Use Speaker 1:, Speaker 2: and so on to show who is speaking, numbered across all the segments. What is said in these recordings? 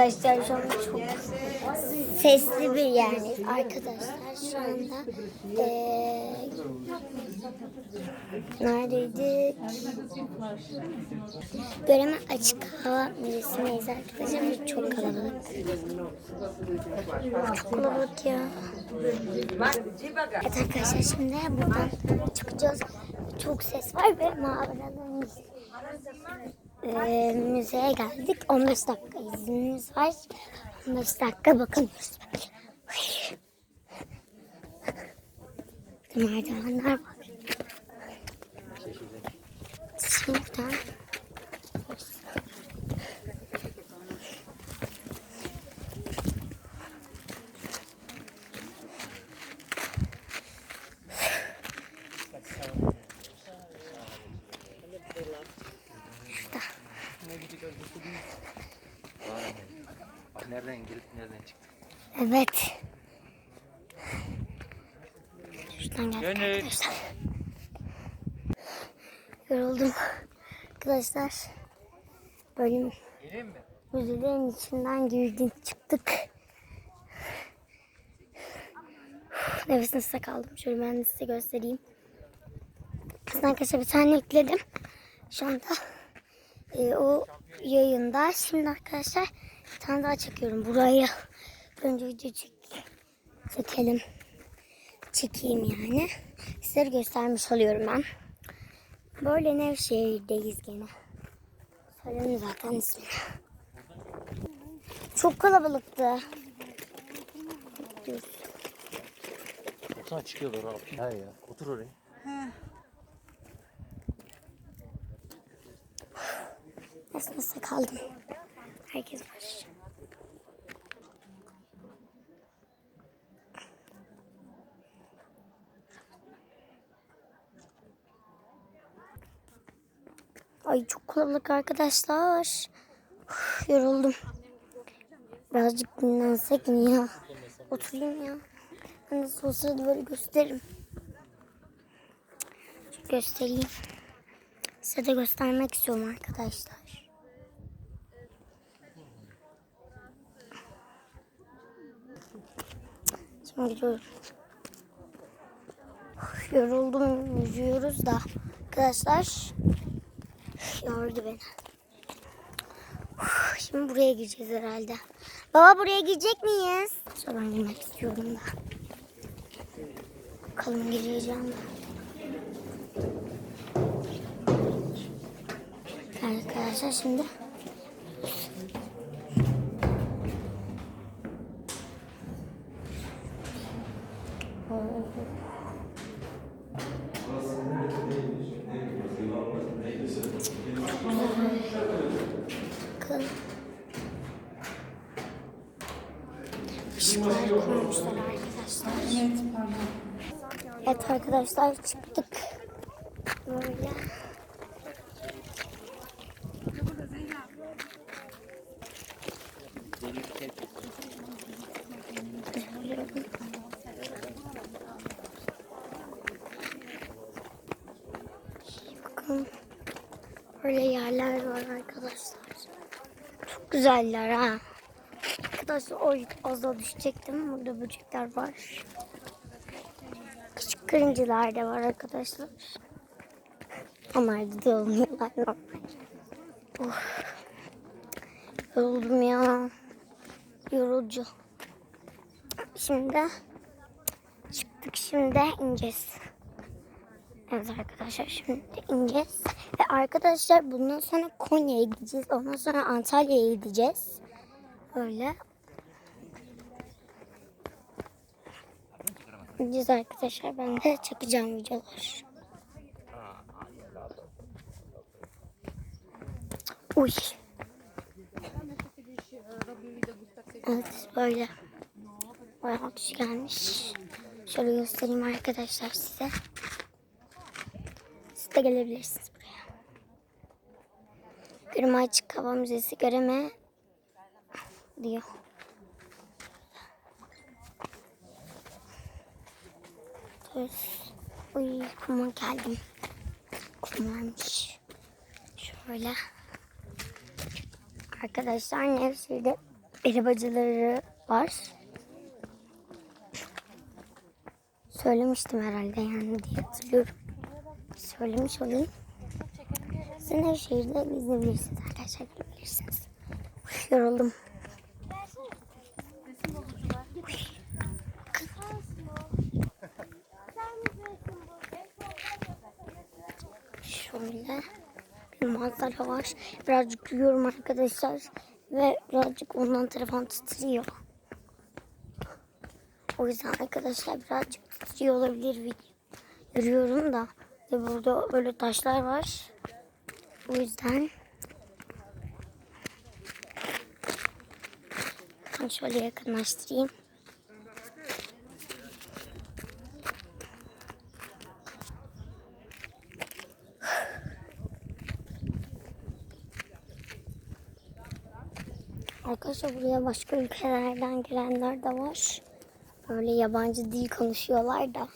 Speaker 1: Arkadaşlar şu anda çok sesli bir yerdeyiz. Arkadaşlar şu anda eee neredeydik? Göreme Açık Hava Müzesi'ndeyiz arkadaşlar. ve Çok kalabalık. Çok kalabalık ya. Evet arkadaşlar şimdi buradan çıkacağız. Çok ses var ve mağaraların e, müzeye geldik. 15 dakika iznimiz var. 15 dakika bakınıyoruz. Merdivenler var. Şimdi
Speaker 2: Nereden girip nereden çıktık?
Speaker 1: Evet. Şuradan geldik
Speaker 2: Gönül.
Speaker 1: arkadaşlar. Yoruldum. Arkadaşlar. Böyle
Speaker 2: Gireyim mi?
Speaker 1: müzelerin içinden girdik çıktık. Nefes nefese kaldım. Şöyle ben de size göstereyim. Aslında arkadaşlar bir tane ekledim. Şu anda e, o yayında. Şimdi arkadaşlar bir tane daha çekiyorum buraya. Önce video çek, çekelim. Çekeyim yani. Sizlere göstermiş oluyorum ben. Böyle Nevşehir'deyiz gene. Söyledim zaten ismini. Çok kalabalıktı.
Speaker 2: Baksana çıkıyorlar abi. He ya. Otur oraya.
Speaker 1: Nasıl nasıl kaldım. Herkes var. Ay çok kalabalık arkadaşlar. Uf, yoruldum. Birazcık dinlensek mi ya? Oturayım ya. Ben de sırada böyle gösteririm. Göstereyim. Size de göstermek istiyorum arkadaşlar. Uf, Yoruldum, yüzüyoruz da. Arkadaşlar yordu beni. Şimdi buraya gireceğiz herhalde. Baba buraya girecek miyiz? Sonra ben girmek istiyorum da. Bakalım gireceğim mi? Arkadaşlar şimdi Evet arkadaşlar çıktık. Böyle. Bakın. Böyle yerler var arkadaşlar. Çok güzeller ha. Arkadaşlar o az da düşecektim. Burada böcekler var. Kırıncılar da var arkadaşlar. Onlar da olmuyorlar normal. Of. Yoruldum ya. Yorucu. Şimdi çıktık şimdi ineceğiz. Evet arkadaşlar şimdi ineceğiz. Ve arkadaşlar bundan sonra Konya'ya gideceğiz. Ondan sonra Antalya'ya gideceğiz. Öyle. Gideceğiz arkadaşlar. Ben de çekeceğim videolar. Uy. Evet böyle. Bayağı kişi gelmiş. Şöyle göstereyim arkadaşlar size. Siz de gelebilirsiniz buraya. Göreme Açık Hava Müzesi göreme diyor. Uy kuma geldim. Kum varmış. Şöyle. Arkadaşlar Nevşehir'de arabacıları var. Söylemiştim herhalde yani diye hatırlıyorum. Söylemiş olayım. Siz Nevşehir'de izleyebilirsiniz arkadaşlar görebilirsiniz. Yoruldum. Şöyle bir manzara var. Birazcık yürüyorum arkadaşlar. Ve birazcık ondan telefon titriyor. O yüzden arkadaşlar birazcık titriyor olabilir video. Yürüyorum da. Ve burada böyle taşlar var. O yüzden şöyle yakınlaştırayım. Arkadaşlar buraya başka ülkelerden gelenler de var. Böyle yabancı dil konuşuyorlar da.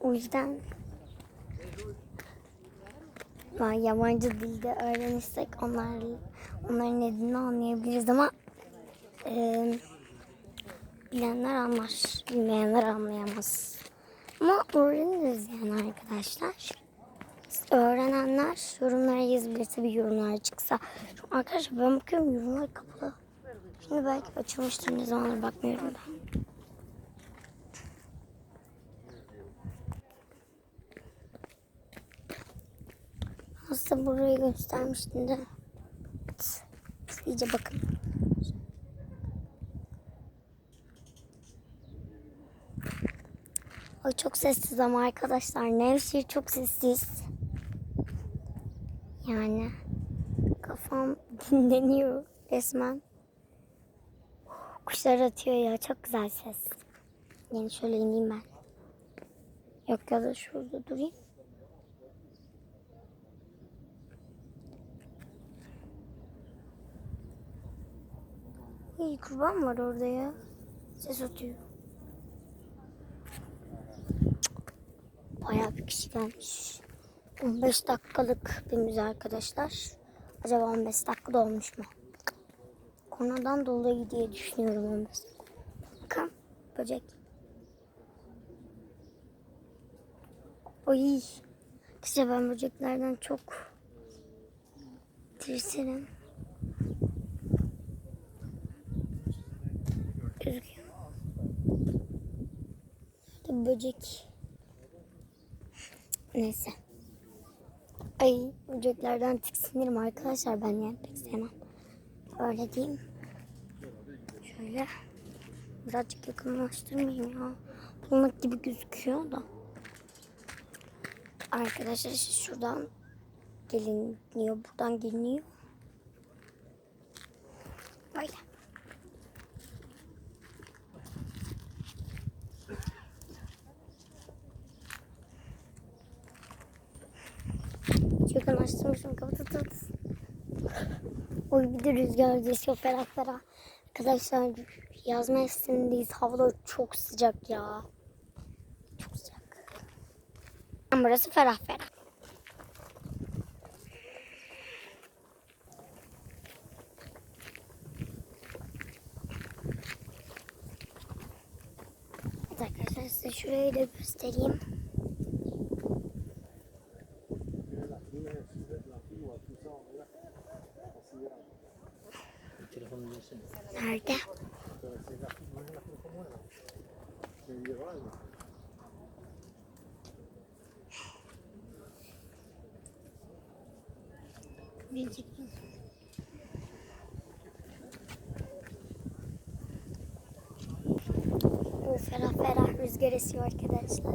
Speaker 1: O yüzden ben yabancı dilde öğrenirsek onlar onların ne dediğini anlayabiliriz ama e, bilenler anlar, bilmeyenler anlayamaz. Ama öğreniriz yani arkadaşlar. Öğrenenler yorumlara yazabilirse bir yorumlar çıksa. Şu arkadaşlar ben bakıyorum yorumlar kapalı. Şimdi belki açılmıştır ne zamandır bakmıyorum da. Aslında burayı göstermiştim de. İyice bakın. Ay çok sessiz ama arkadaşlar. Nevşehir çok sessiz. Yani kafam dinleniyor resmen. Kuşlar atıyor ya çok güzel ses. Yani şöyle ineyim ben. Yok ya da şurada durayım. İyi kurban var orada ya. Ses atıyor. Bayağı bir kişi gelmiş. 15 dakikalık bir arkadaşlar. Acaba 15 dakika olmuş mu? Konudan dolayı diye düşünüyorum 15 dakika. Bakın böcek. Oy. İşte ben böceklerden çok. Gözüküyor. İşte böcek. Neyse. Ay böceklerden tiksinirim arkadaşlar ben yani pek sevmem. Öyle diyeyim. Şöyle birazcık yakınlaştırmayayım ya. Bulmak gibi gözüküyor da. Arkadaşlar şuradan geliniyor. Buradan geliniyor. Böyle. Çok yanaştırmışım kapatı Oy bir de rüzgar esiyor ferah ferah. Arkadaşlar yaz mevsimindeyiz. Hava çok sıcak ya. Çok sıcak. Burası ferah ferah. Arkadaşlar size şurayı da göstereyim. Nerede? O ferah ferah rüzgar esiyor arkadaşlar.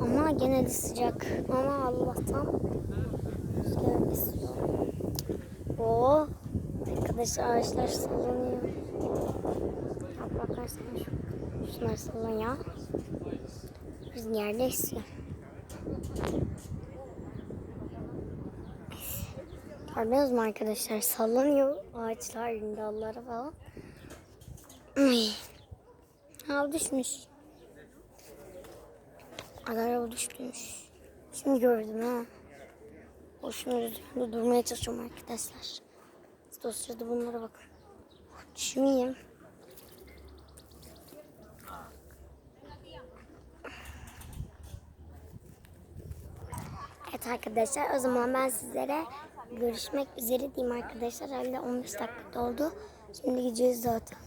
Speaker 1: Ama gene de sıcak. Ama Allah'tan rüzgar esiyor. Oo, arkadaşlar ağaçlar sallanıyor. Bak bakarsan şu, şunlar sallanıyor. Rüzgar da esiyor. Gördünüz mü arkadaşlar? Sallanıyor ağaçlar, dalları falan. Ay. Ha düşmüş. Araba düşmüş. Şimdi gördüm ha. Boşun üzerinde durmaya çalışıyorum arkadaşlar. Sırada bunlara bakın. Düşmeyeyim. Evet arkadaşlar o zaman ben sizlere görüşmek üzere diyeyim arkadaşlar. Herhalde 15 dakika doldu. Şimdi gideceğiz zaten.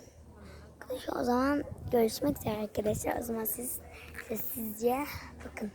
Speaker 1: O zaman görüşmek üzere arkadaşlar. O zaman siz sessizce bakın.